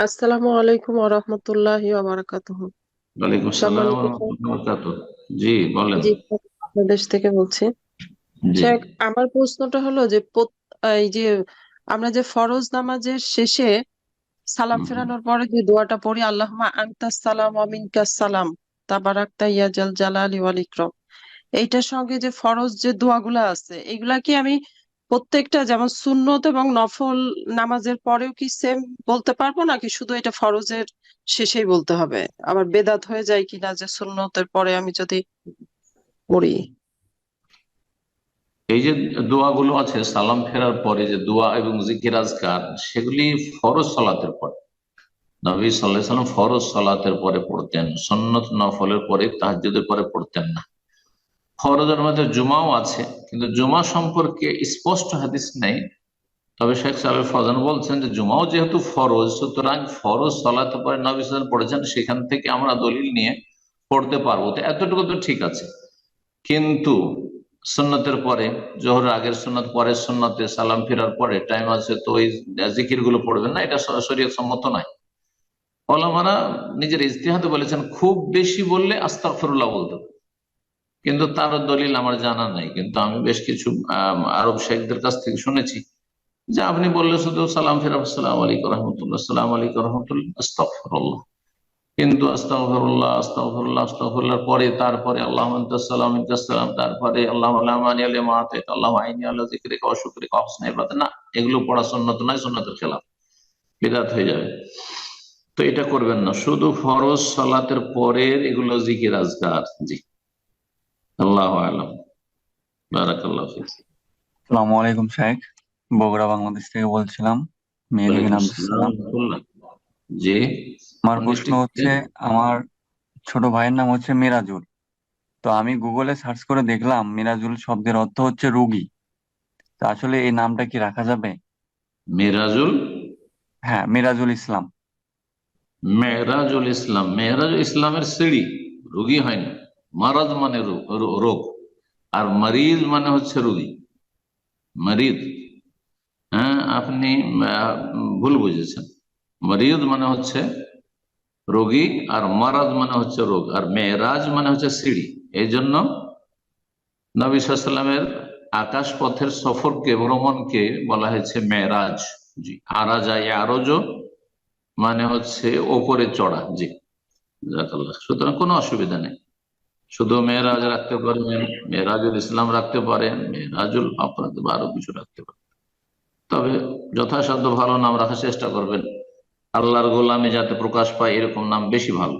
আসসালামু আলাইকুম ওয়া রাহমাতুল্লাহি ওয়া বারাকাতুহু। ওয়ালাইকুম সালাম সম্মানিত শেখ, ওয়া বারাকাতুহু। জি বলেন। জি বাংলাদেশ থেকে বলছি। শেখ আমার প্রশ্নটা হলো যে এই যে আমরা যে ফরজ নামাজের শেষে সালাম ফেরানোর পরে যে দোয়াটা পড়ি আল্লাহুম্মা আনতাস সালাম ওয়া মিনকাস সালাম তাবারাকতা ইয়া জাল জালালি ওয়াল ইকরাম। এইটার সঙ্গে যে ফরজ যে দোয়াগুলা আছে এগুলা কি আমি প্রত্যেকটা যেমন সুন্নত এবং নফল নামাজের পরেও কি সেম বলতে পারব? নাকি শুধু এটা ফরজের শেষেই বলতে হবে? আবার বেদাত হয়ে যায় কিনা যে সুন্নতের পরে আমি যদি পড়ি? এই যে দোয়াগুলো আছে, সালাম ফেরার পরে যে দোয়া এবং জিকির আজকার, সেগুলি ফরজ সলাতের পরে। নবী সাল্লাহ সাল্লাম ফরজ সলাতের পরে পড়তেন, সন্নত নফলের পরে তাহাজ্জুদের পরে পড়তেন না। ফরজের মধ্যে জুমাও আছে, কিন্তু জুমা সম্পর্কে স্পষ্ট হাদিস নেই। তবে শেখ সালেহ ফজান বলছেন যে জুমাও যেহেতু ফরজ, সুতরাং ফরজ সালাতের পরে নবী সাল্লাম পড়েছেন, সেখান থেকে আমরা দলিল নিয়ে পড়তে পারব। তো এতটুকু তো ঠিক আছে। কিন্তু সুন্নতের পরে জোহর আগের সুন্নত, পরের সুন্নতে সালাম ফেরার পরে টাইম আছে, তো ওই জিকিরগুলো পড়বেন না, এটা শরীয়ত সম্মত নয়। ওলামারা নিজের ইজতিহাদে বলেছেন, খুব বেশি বললে আস্তাগফিরুল্লাহ বলতে হবে। কিন্তু তার দলিল আমার জানা নাই। কিন্তু আমি বেশ কিছু আরব শেখদের কাছ থেকে শুনেছি যে আপনি বললে শুধু সালাম ফিরাব সালাম আলাইকুম রহমতুল্লাহ, সালাম আলাইকুম রহমতুল্লাহ কিন্তু আস্তাগফিরুল্লাহ আস্তাগফিরুল্লাহ, আস্তাগফিরুল্লাহর পরে, তারপরে আল্লাহ সালাম সালাম, তারপরে আল্লাহ আলামানি আলী মাহাতে আল্লাহ আইনি আল্লাহ হসনা ইবাদত। না, এগুলো পড়া সুন্নত নয়, সুন্নতের খেলাফ। বিদাত হয়ে যাবে। তো এটা করবেন না। শুধু ফরজ সালাতের পরের এগুলো জিকির আজকার। জি। আল্লাহ আলম। বারাকাল্লাহ আসসালামু আলাইকুম শেখ। বগুড়া বাংলাদেশ থেকে বলছিলাম। জি। আমার প্রশ্ন হচ্ছে আমার ছোট ভাইয়ের নাম হচ্ছে মিরাজুল। তো আমি গুগলে সার্চ করে দেখলাম মিরাজুল শব্দের অর্থ হচ্ছে রোগী। তো আসলে এই নামটা কি রাখা যাবে? মিরাজুল? হ্যাঁ মিরাজুল ইসলাম। মেহরাজুল ইসলাম। মেহরাজুল ইসলামের সিঁড়ি। রোগী হয় না। মারাজ মানে রোগ। আর মারিজ মানে হচ্ছে রোগী। মারিদ হ্যাঁ আপনি ভুল বুঝেছেন। মারিদ মানে হচ্ছে রোগী, আর মারাজ মানে হচ্ছে রোগ। আর মেহরাজ মানে হচ্ছে সিঁড়ি। এই জন্য নবী সাল্লামের আকাশ পথের সফরকে, ভ্রমণকে বলা হয়েছে মেয়েরাজ। জি আরাজা আরজ মানে হচ্ছে ওপরে চড়া। জি সুতরাং কোনো অসুবিধা নেই। শুধু মেয়েরাজ রাখতে পারবেন মেয়েরাজুল ইসলাম রাখতে পারেন মেয়েরাজুল রাখতে বা আরও কিছু রাখতে পারেন তবে যথাসাধ্য ভালো নাম রাখার চেষ্টা করবেন। আল্লাহর গোলামে যাতে প্রকাশ পায়, এরকম নাম বেশি ভালো